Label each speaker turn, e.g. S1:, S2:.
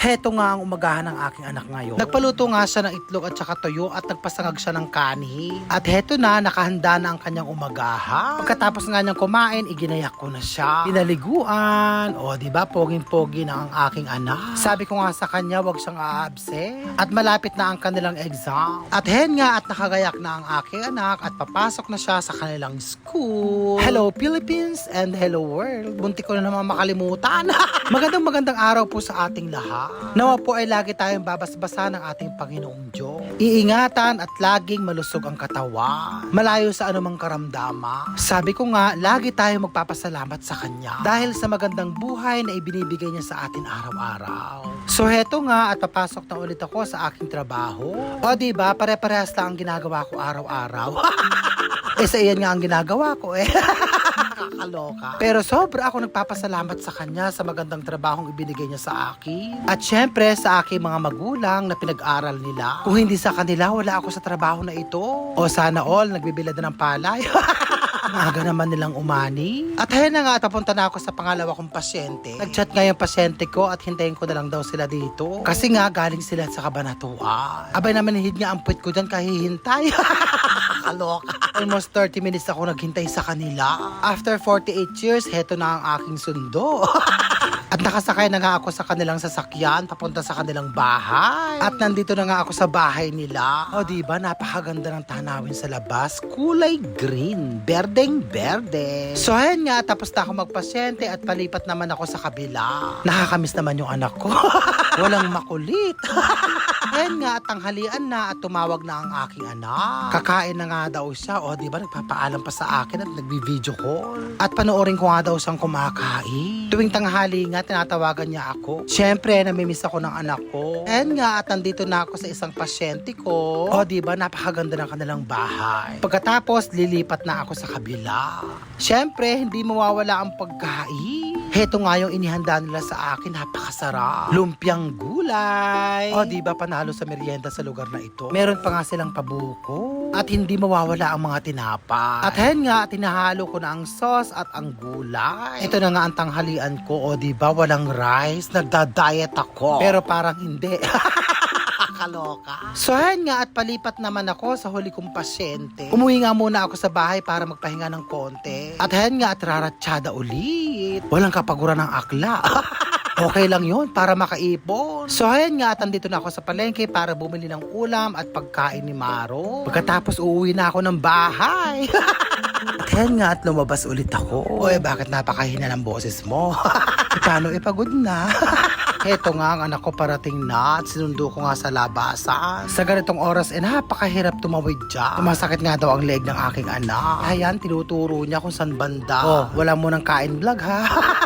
S1: Heto nga ang umagahan ng aking anak ngayon. Nagpaluto nga siya ng itlog at saka toyo at nagpasangag siya ng kanin. At heto na, nakahanda na ang kanyang umagahan. Pagkatapos nga niyang kumain, iginayak ko na siya. Pinaliguan. O, di ba, poging-pogi na ang aking anak. Sabi ko nga sa kanya, wag siyang a-absent. At malapit na ang kanilang exam. At hen nga at nakagayak na ang aking anak at papasok na siya sa kanilang school. Hello Philippines and hello world. Bunti ko na naman makalimutan. magandang magandang araw po sa ating lahat. Nawa po ay lagi tayong babasbasa ng ating Panginoong Diyos. Iingatan at laging malusog ang katawan. Malayo sa anumang karamdama. Sabi ko nga, lagi tayong magpapasalamat sa Kanya. Dahil sa magandang buhay na ibinibigay niya sa atin araw-araw. So heto nga at papasok na ulit ako sa aking trabaho. O di ba pare-parehas lang ang ginagawa ko araw-araw. eh sa iyan nga ang ginagawa ko eh. Kakaloka. Pero sobra ako nagpapasalamat sa kanya sa magandang trabahong ibinigay niya sa akin. At syempre sa aking mga magulang na pinag-aral nila. Kung hindi sa kanila, wala ako sa trabaho na ito. O sana all, nagbibilad na ng palay. Aga naman nilang umani. At ayun na nga, tapunta na ako sa pangalawa kong pasyente. Nag-chat nga yung pasyente ko at hintayin ko na lang daw sila dito. Kasi nga, galing sila sa kabanatuan. Abay naman hihid nga ang puwit ko dyan kahihintay. Kaloka. Almost 30 minutes ako naghintay sa kanila. After 48 years, heto na ang aking sundo. At nakasakay na nga ako sa kanilang sasakyan papunta sa kanilang bahay. At nandito na nga ako sa bahay nila. O di ba napakaganda ng tanawin sa labas. Kulay green, berdeng berde. So ayan nga, tapos na ako magpasyente at palipat naman ako sa kabila. Nakakamiss naman yung anak ko. Walang makulit. Ayan nga, tanghalian na at tumawag na ang aking anak. Kakain na nga daw siya. O, di ba, nagpapaalam pa sa akin at nagbi-video call. At panoorin ko nga daw siyang kumakain. Tuwing tanghali nga, tinatawagan niya ako. Siyempre, namimiss ako ng anak ko. Ayan nga, at nandito na ako sa isang pasyente ko. O, di ba, napakaganda ng kanilang bahay. Pagkatapos, lilipat na ako sa kabila. Siyempre, hindi mawawala ang pagkain. Heto nga yung inihanda nila sa akin, napakasarap. Lumpiang gulay. O, di ba panalo sa merienda sa lugar na ito? Meron pa nga silang pabuko. At hindi mawawala ang mga tinapa. At hen nga, tinahalo ko na ang sauce at ang gulay. Ito na nga ang tanghalian ko. O, di ba walang rice? Nagda-diet ako. Pero parang hindi. Kaloka. So ayan nga at palipat naman ako sa huli kong pasyente. Umuwi nga muna ako sa bahay para magpahinga ng konti. At ayan nga at raratsyada ulit. Walang kapaguran ng akla. Okay lang yon para makaipon. So ayan nga at andito na ako sa palengke para bumili ng ulam at pagkain ni Maro. Pagkatapos uuwi na ako ng bahay. at ayan nga at lumabas ulit ako. Oy, bakit napakahina ng boses mo? Paano ipagod na? Heto nga ang anak ko parating na at sinundo ko nga sa labasan. Sa ganitong oras, eh napakahirap tumawid dyan. Tumasakit nga daw ang leg ng aking anak. Ayan, tinuturo niya kung saan banda. Oh, wala mo nang kain vlog ha.